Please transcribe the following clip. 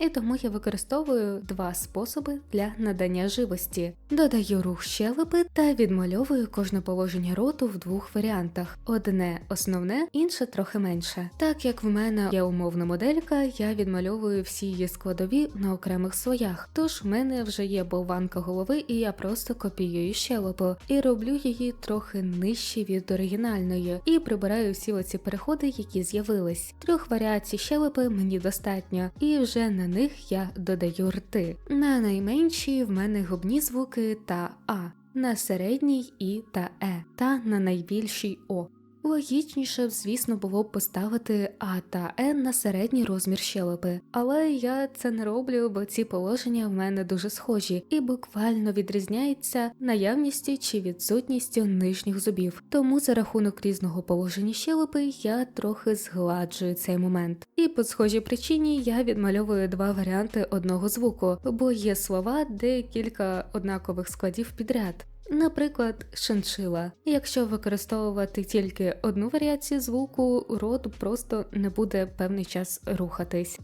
і тому я використовую два способи для надання живості: додаю рух щелепи та відмальовую кожне положення роту в двох варіантах: одне основне, інше трохи менше. Так як в мене є умовна моделька, я відмальовую всі її складові на окремих слоях. Тож в мене вже є болванка голови, і я просто копіюю щелепу і роблю її трохи нижче від оригінальної, і прибираю всі оці переходи, які з'явились. Трьох варіацій щелепи мені достатньо, і вже на них я додаю рти. На найменші в мене губні звуки та А, на середній І та Е, та на найбільшій О. Логічніше, звісно, було б поставити А та Н на середній розмір щелепи, але я це не роблю, бо ці положення в мене дуже схожі і буквально відрізняються наявністю чи відсутністю нижніх зубів. Тому за рахунок різного положення щелепи я трохи згладжую цей момент. І по схожій причині я відмальовую два варіанти одного звуку, бо є слова, де кілька однакових складів підряд. Наприклад, шиншила. Якщо використовувати тільки одну варіацію звуку, рот просто не буде певний час рухатись.